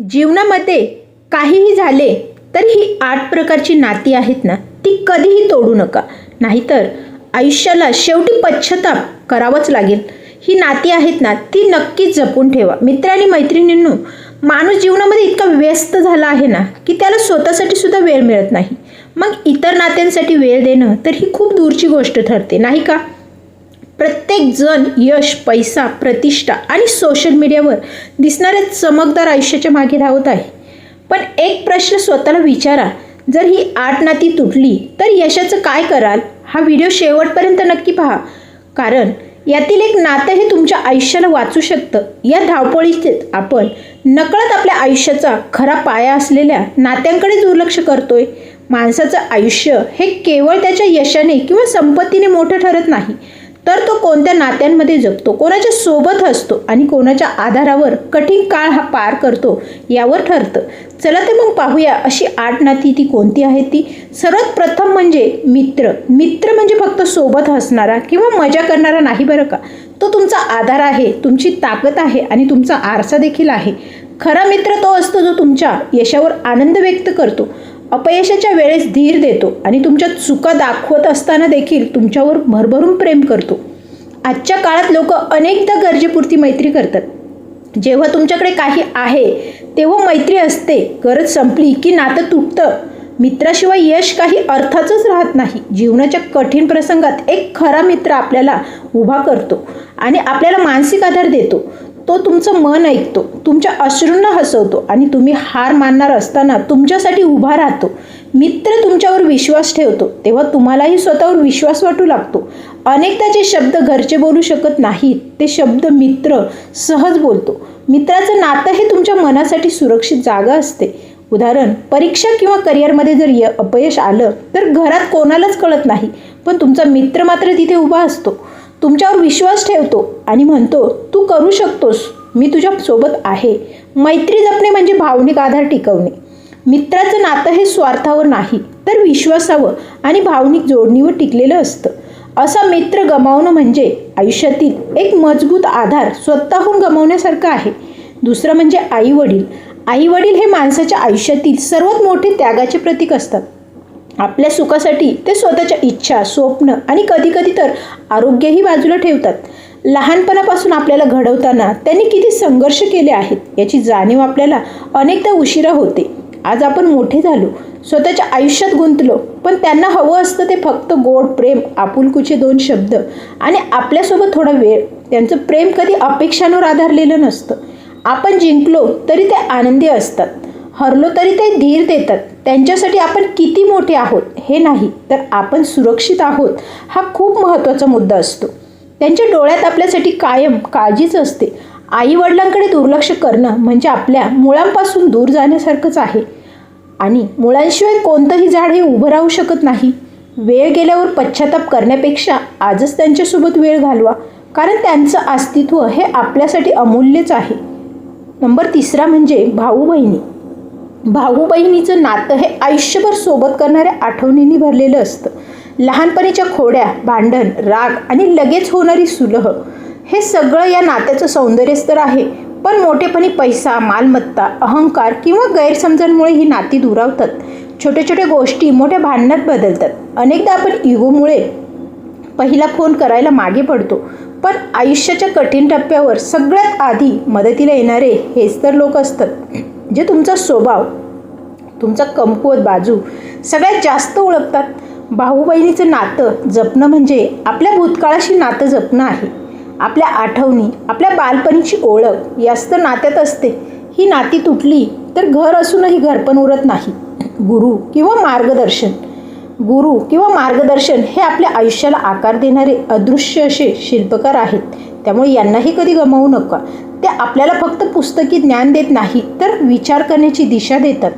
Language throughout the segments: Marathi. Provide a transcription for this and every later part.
जीवनामध्ये काहीही झाले तर ही आठ प्रकारची नाती आहेत ना ती कधीही तोडू नका. नाहीतर आयुष्याला शेवटी पश्चाताप करावाच लागेल. ही नाती आहेत ना ती नक्कीच जपून ठेवा. मित्र आणि मैत्रिणींनो माणूस जीवनामध्ये इतका व्यस्त झाला आहे ना की त्याला स्वतःसाठी सुद्धा वेळ मिळत नाही. मग इतर नात्यांसाठी वेळ देणं तर ही खूप दूरची गोष्ट ठरते नाही का? प्रत्येक जण यश पैसा प्रतिष्ठा आणि सोशल मीडियावर दिसणाऱ्या चमकदार आयुष्याच्या मागे धावत आहे. पण एक प्रश्न स्वतःला विचारा. जर ही आठ नाती तुटली तर यशाचं काय कराल? हा व्हिडिओ शेवटपर्यंत नक्की पहा. कारण यातील एक नातं हे तुमच्या आयुष्याला वाचू शकतं. या धावपळीत आपण नकळत आपल्या आयुष्याचा खरा पाया असलेल्या नात्यांकडे दुर्लक्ष करतोय. माणसाचं आयुष्य हे केवळ त्याच्या यशाने किंवा संपत्तीने मोठं ठरत नाही. तर तो कोणत्या नात्यांमध्ये जगतो कोणाच्या सोबत असतो आणि कोणाच्या आधारावर कठीण काळ हा पार करतो यावर ठरतं. चला तर मग पाहूया अशी आठ नाती ती कोणती आहेत ती? सर्वात प्रथम म्हणजे मित्र. मित्र म्हणजे फक्त सोबत हसणारा किंवा मजा करणारा नाही बरं का? तो तुमचा आधार आहे तुमची ताकद आहे आणि तुमचा आरसा देखील आहे. खरा मित्र तो असतो जो तुमच्या यशावर आनंद व्यक्त करतो. अपयशाच्या वेळेस धीर देतो आणि तुमच्या चुका दाखवत असताना देखील तुमच्यावर भरभरून प्रेम करतो. आजच्या काळात लोक अनेकदा गरजेपुरती मैत्री करतात. जेव्हा तुमच्याकडे काही आहे तेव्हा मैत्री असते गरज संपली की नातं तुटतं. मित्राशिवाय यश काही अर्थाचंच राहत नाही. जीवनाच्या कठीण प्रसंगात एक खरा मित्र आपल्याला उभा करतो आणि आपल्याला मानसिक आधार देतो. तो तुमचं मन ऐकतो तुमच्या अश्रूंना हसवतो आणि तुम्ही हार मानणार असताना तुमच्यासाठी उभा राहतो. मित्र तुमच्यावर विश्वास ठेवतो तेव्हा तुम्हालाही स्वतःवर विश्वास वाटू लागतो. अनेकदा जे शब्द घरचे बोलू शकत नाहीत ते शब्द मित्र सहज बोलतो. मित्राचं नातं हे तुमच्या मनासाठी सुरक्षित जागा असते. उदाहरण परीक्षा किंवा करिअरमध्ये जर य अपयश आलं तर घरात कोणालाच कळत नाही पण तुमचा मित्र मात्र तिथे उभा असतो. तुमच्यावर विश्वास ठेवतो आणि म्हणतो तू करू शकतोस. मी तुझ्या सोबत आहे. मैत्री जपणे म्हणजे भावनिक आधार टिकवणे. मित्राचं नातं हे स्वार्थावर नाही तर विश्वासावर आणि भावनिक जोडणीवर टिकलेलं असतं. असा मित्र गमावणं म्हणजे आयुष्यातील एक मजबूत आधार स्वतःहून गमावण्यासारखं आहे. दुसरं म्हणजे आई वडील आई वडील हे माणसाच्या आयुष्यातील सर्वात मोठे त्यागाचे प्रतीक असतात. आपल्या सुखासाठी ते स्वतःच्या इच्छा स्वप्न आणि कधीकधी तर आरोग्यही बाजूला ठेवतात. लहानपणापासून आपल्याला घडवताना त्यांनी किती संघर्ष केले आहेत याची जाणीव आपल्याला अनेकदा उशिरा होते. आज आपण मोठे झालो स्वतःच्या आयुष्यात गुंतलो पण त्यांना हवं असतं ते फक्त गोड प्रेम आपुलकुचे दोन शब्द आणि आपल्यासोबत थोडा वेळ. त्यांचं प्रेम कधी अपेक्षांवर आधारलेलं नसतं. आपण जिंकलो तरी ते आनंदी असतात. हरलो तरी ते धीर देतात. त्यांच्यासाठी आपण किती मोठे आहोत हे नाही तर आपण सुरक्षित आहोत हा खूप महत्त्वाचा मुद्दा असतो. त्यांच्या डोळ्यात आपल्यासाठी कायम काळजीच असते. आईवडिलांकडे दुर्लक्ष करणं म्हणजे आपल्या मुळांपासून दूर जाण्यासारखंच आहे. आणि मुळांशिवाय कोणतंही झाड हे उभं राहू शकत नाही. वेळ गेल्यावर पश्चाताप करण्यापेक्षा आजच त्यांच्यासोबत वेळ घालवा कारण त्यांचं अस्तित्व हे आपल्यासाठी अमूल्यच आहे. नंबर तिसरा म्हणजे भाऊ बहिणी भाऊ बहिणीचं नातं हे आयुष्यभर सोबत करणाऱ्या आठवणींनी भरलेलं असतं. लहानपणीच्या खोड्या भांडण राग आणि लगेच होणारी सुलह हे सगळं या नात्याचं सौंदर्यच तर आहे. पण मोठेपणी पैसा मालमत्ता अहंकार किंवा गैरसमजांमुळे ही नाती दुरावतात. छोट्या छोट्या गोष्टी मोठ्या भांडणात बदलतात. अनेकदा आपण इगोमुळे पहिला फोन करायला मागे पडतो. पण आयुष्याच्या कठीण टप्प्यावर सगळ्यात आधी मदतीला येणारे हेच तर लोक असतात. जे तुमचा स्वभाव तुमचा कमकुवत बाजू सगळ्यात जास्त ओळखतात. भाऊ बहिणीचं नातं जपणं म्हणजे आपल्या भूतकाळाशी नातं जपणं आहे. आपल्या आठवणी आपल्या बालपणीची ओळख यास्त नात्यात असते. ही नाती तुटली तर घर असूनही घरपण उरत नाही. गुरु किंवा मार्गदर्शन. गुरु किंवा मार्गदर्शन हे आपल्या आयुष्याला आकार देणारे अदृश्य असे शिल्पकार आहेत. त्यामुळे यांनाही कधी गमावू नका. ते आपल्याला फक्त पुस्तकी ज्ञान देत नाही तर विचार करण्याची दिशा देतात.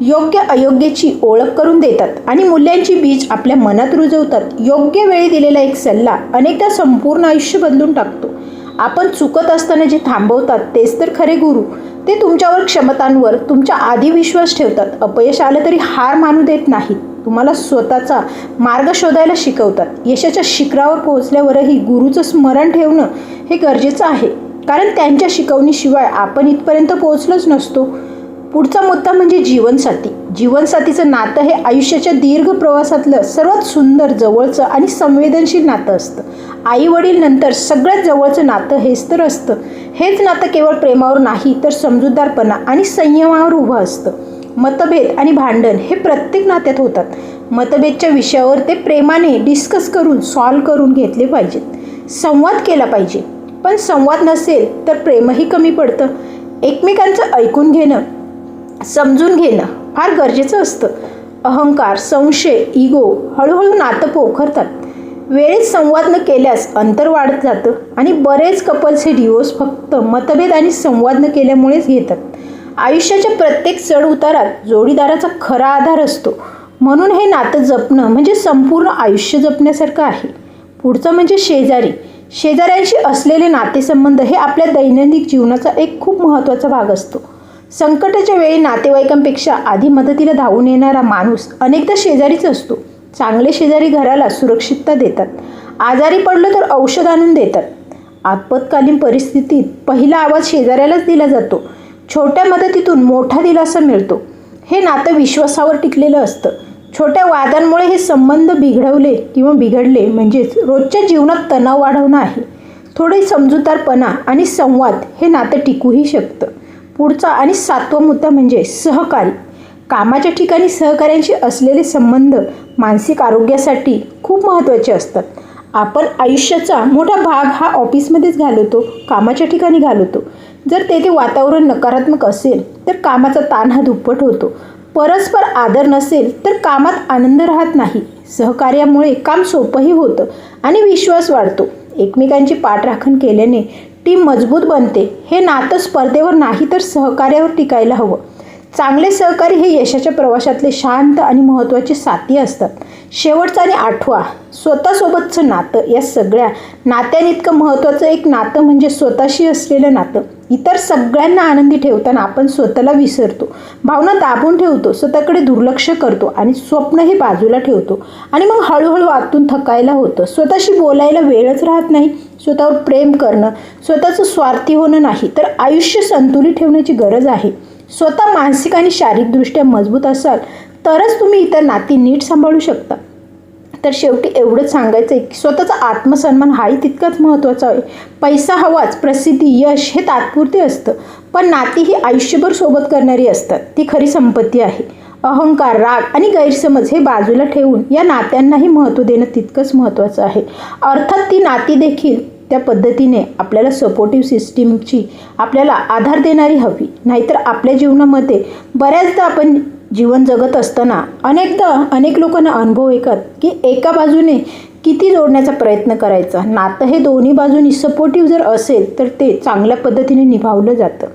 योग्य अयोग्याची ओळख करून देतात आणि मूल्यांची बीज आपल्या मनात रुजवतात. योग्य वेळी दिलेला एक सल्ला अनेकदा संपूर्ण आयुष्य बदलून टाकतो. आपण चुकत असताना जे थांबवतात तेच तर खरे गुरु. ते तुमच्यावर क्षमतांवर तुमच्या आधी विश्वास ठेवतात. अपयश आलं तरी हार मानू देत नाहीत. तुम्हाला स्वतःचा मार्ग शोधायला शिकवतात. यशाच्या शिखरावर पोहोचल्यावरही गुरुचं स्मरण ठेवणं हे गरजेचं आहे. कारण त्यांच्या शिकवणीशिवाय आपण इथपर्यंत पोहोचलोच नसतो. पुढचा मुद्दा म्हणजे जीवनसाथी. जीवनसाथीचं नातं हे आयुष्याच्या दीर्घ प्रवासातलं सर्वात सुंदर जवळचं आणि संवेदनशील नातं असतं. आई वडील नंतर सगळ्यात जवळचं नातं हेच तर असतं. हेच नातं केवळ प्रेमावर नाही तर समजूतदारपणा आणि संयमावर उभं असतं. मतभेद आणि भांडण हे प्रत्येक नात्यात होतात. मतभेदच्या विषयावर ते प्रेमाने डिस्कस करून सॉल्व करून घेतले पाहिजेत. संवाद केला पाहिजे. पण संवाद नसेल तर प्रेमही कमी पडतं. एकमेकांचं ऐकून घेणं समजून घेणं फार गरजेचं असतं. अहंकार संशय इगो हळूहळू नातं पोखरतात. वेळेत संवाद न केल्यास अंतर वाढत जातं आणि बरेच कपल्स हे डिवोर्स फक्त मतभेद आणि संवाद न केल्यामुळेच घेतात. आयुष्याच्या प्रत्येक चढ उतारात जोडीदाराचा खरा आधार असतो. म्हणून हे नातं जपणं म्हणजे संपूर्ण आयुष्य जपण्यासारखं आहे. पुढचं म्हणजे शेजारी. शेजाऱ्यांशी असलेले नातेसंबंध हे आपल्या दैनंदिन जीवनाचा एक खूप महत्त्वाचा भाग असतो. संकटाच्या वेळी नातेवाईकांपेक्षा आधी मदतीला धावून येणारा माणूस अनेकदा शेजारीच असतो. चांगले शेजारी घराला सुरक्षितता देतात. आजारी पडलं तर औषध आणून देतात. आपत्कालीन परिस्थितीत पहिला आवाज शेजाऱ्यालाच दिला जातो. छोट्या मदतीतून मोठा दिलासा मिळतो. हे नातं विश्वासावर टिकलेलं असतं. छोट्या वादांमुळे हे संबंध बिघडवले किंवा बिघडले म्हणजेच रोजच्या जीवनात तणाव वाढवणं आहे. थोडे समजूतदारपणा आणि संवाद हे नातं टिकूही शकतं. पुढचा आणि सातवा मुद्दा म्हणजे सहकारी कामाच्या ठिकाणी सहकाऱ्यांशी असलेले संबंध मानसिक आरोग्यासाठी खूप महत्त्वाचे असतात. आपण आयुष्याचा मोठा भाग हा ऑफिसमध्येच घालवतो कामाच्या ठिकाणी घालवतो. जर तेथे वातावरण नकारात्मक असेल तर कामाचा ताण हा दुप्पट होतो. परस्पर आदर नसेल तर कामात आनंद राहत नाही. सहकार्यामुळे काम सोपंही होतं आणि विश्वास वाढतो. एकमेकांची पाठराखण केल्याने टीम मजबूत बनते. हे नातं स्पर्धेवर नाही तर सहकार्यावर टिकायला हवं. चांगले सहकारी हे यशाच्या प्रवासातले शांत आणि महत्त्वाचे साथी असतात. शेवटचं आणि आठवा स्वतःसोबतचं नातं. या सगळ्या नात्यानितकं महत्त्वाचं एक नातं म्हणजे स्वतःशी असलेलं नातं. इतर सगळ्यांना आनंदी ठेवताना आपण स्वतःला विसरतो. भावना दाबून ठेवतो स्वतःकडे दुर्लक्ष करतो आणि स्वप्नही बाजूला ठेवतो. आणि मग हळूहळू आतून थकायला होतं. स्वतःशी बोलायला वेळच राहत नाही. स्वतःवर प्रेम करणं स्वतःचं स्वार्थी होणं नाही तर आयुष्य संतुलित ठेवण्याची गरज आहे. स्वतः मानसिक आणि शारीरिकदृष्ट्या मजबूत असाल तरच तुम्ही इतर नाती नीट सांभाळू शकता. तर शेवटी एवढंच सांगायचं आहे की स्वतःचा आत्मसन्मान हाही तितकाच महत्त्वाचा आहे. पैसा हवाच प्रसिद्धी यश हे तात्पुरते असतं. पण नाती ही आयुष्यभर सोबत करणारी असतात. ती खरी संपत्ती आहे. अहंकार राग आणि गैरसमज हे बाजूला ठेवून या नात्यांनाही महत्त्व देणं तितकंच महत्त्वाचं आहे. अर्थात ती नाती देखील त्या पद्धतीने आपल्याला सपोर्टिव्ह सिस्टीमची आपल्याला आधार देणारी हवी. नाहीतर आपल्या जीवनामध्ये बऱ्याचदा आपण जीवन जगत असताना अनेकदा अनेक लोकांना अनुभव येतात की एका बाजूने किती जोडण्याचा प्रयत्न करायचा. नातं हे दोन्ही बाजूनी सपोर्टिव्ह जर असेल तर ते चांगल्या पद्धतीने निभावलं जातं.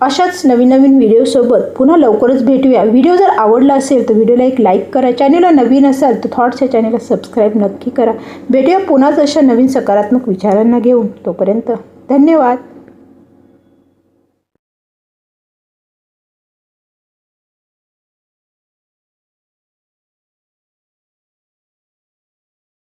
अशाच नवीन नवीन व्हिडिओसोबत पुन्हा लवकरच भेटूया. व्हिडिओ जर आवडला असेल तर व्हिडिओला एक लाईक करा. चॅनेलला नवीन असाल तर थॉट्स या चॅनेलला सबस्क्राईब नक्की करा. भेटूया पुन्हाच अशा नवीन सकारात्मक विचारांना घेऊन. तोपर्यंत धन्यवाद.